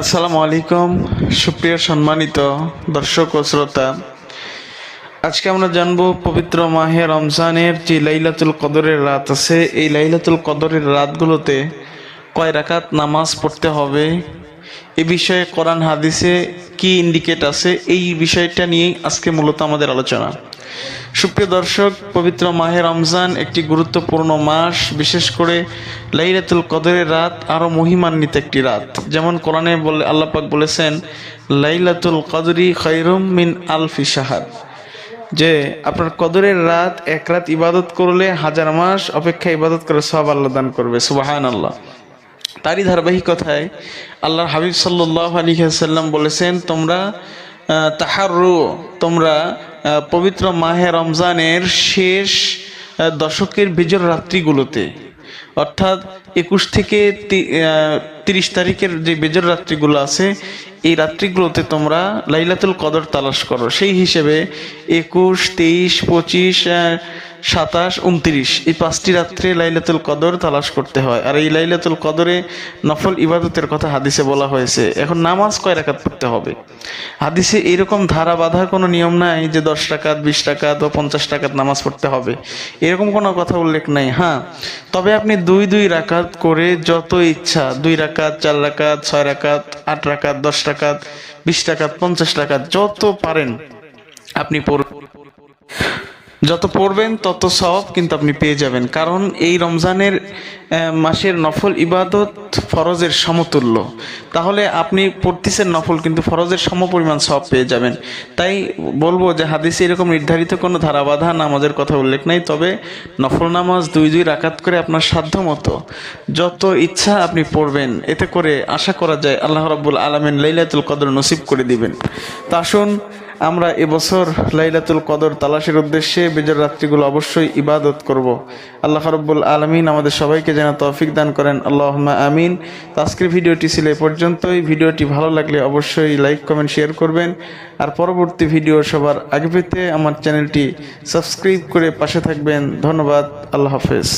আসসালামু আলাইকুম, সুপ্রিয় সম্মানিত দর্শক ও শ্রোতা। আজকে আমরা জানব পবিত্র মাহে রমজানের যে লাইলাতুল কদরের রাত আছে, এই লাইলাতুল কদরের রাতগুলোতে কয় রাকাত নামাজ পড়তে হবে এ বিষয়ে কোরআন হাদিসে কি ইন্ডিকেট আছে, এই বিষয়টা নিয়েই আজকে মূলত আমাদের আলোচনা। সুপ্রিয় দর্শক, পবিত্র মাহে রমজান একটি গুরুত্বপূর্ণ মাস, বিশেষ করে লাইলাতুল কদরের রাত আরও মহিমান্বিত একটি রাত। যেমন কোরআনে বলে আল্লাপাক বলেছেন, লাইলাতুল কদরি খৈরুম মিন আলফি সাহাদ যে আপনার কদরের রাত এক রাত ইবাদত করলে হাজার মাস অপেক্ষা ইবাদত করে সব আল্লাহ দান করবে সুবাহান আল্লাহ তারই ধারাবাহিকতায় আল্লাহর হাবিব সাল্লাহ আলী বলেছেন, তোমরা তাহারু তোমরা পবিত্র মাহে রমজানের শেষ দশকের বিজর রাত্রিগুলোতে, অর্থাৎ একুশ থেকে তিরিশ তারিখের যে বেজর রাত্রিগুলো আছে, এই রাত্রিগুলোতে তোমরা লাইলাতুল কদর তালাশ করো। সেই হিসেবে একুশ, তেইশ, পঁচিশ সাতাশ, উনত্রিশ। এই পাঁচটি রাত্রে লাইলাতুল কদর তালাশ করতে হয়। আর এই লাইলাতুল কদরে নফল ইবাদতের কথা হাদিসে বলা হয়েছে। এখন নামাজ কয় রাকাত পড়তে হবে? হাদিসে এরকম ধারা বাঁধার কোনো নিয়ম নাই যে দশ টাকাত বিশ টাকাত বা পঞ্চাশ টাকাত নামাজ পড়তে হবে। এরকম কোনো কথা উল্লেখ নাই। হ্যাঁ তবে আপনি দুই দুই রাকাত করে যত ইচ্ছা, দুই রাকাত, চার রাকাত, ছয় রাকাত, আট রাকাত, দশ টাকাত বিশ টাকাত পঞ্চাশ টাকাত যত পারেন আপনি পড়বেন। যত পড়বেন, তত সব কিন্তু আপনি পেয়ে যাবেন। কারণ এই রমজানের মাসের নফল ইবাদত ফরজের সমতুল্য। তাহলে আপনি পড়তেছেন নফল, কিন্তু ফরজের সমপরিমাণ সব পেয়ে যাবেন। তাই বলব যে হাদিসে এরকম নির্ধারিত কোনো ধারাবাধা নামাজের কথা উল্লেখ নাই, তবে নফল নামাজ দুই দুই রাকাত করে আপনার সাধ্য মতো যত ইচ্ছা আপনি পড়বেন, এতে করে আশা করা যায় আল্লাহ রাব্বুল আলমিন লাইলাতুল কদর নসিব করে দিবেন। তা আসুন আমরা এবছর লাইলাতুল কদর তালাশের উদ্দেশ্যে বেজর রাত্রিগুলো অবশ্যই ইবাদত করব। আল্লাহ রব্বুল আলমিন আমাদের সবাইকে যেন তৌফিক দান করেন। আল্লাহ আমিন। আজকের ভিডিওটি ছিল এ পর্যন্তই। ভিডিওটি ভালো লাগলে অবশ্যই লাইক, কমেন্ট, শেয়ার করবেন। আর পরবর্তী ভিডিও সবার আগে পেতে আমার চ্যানেলটি সাবস্ক্রাইব করে পাশে থাকবেন। ধন্যবাদ। আল্লাহ হাফেজ।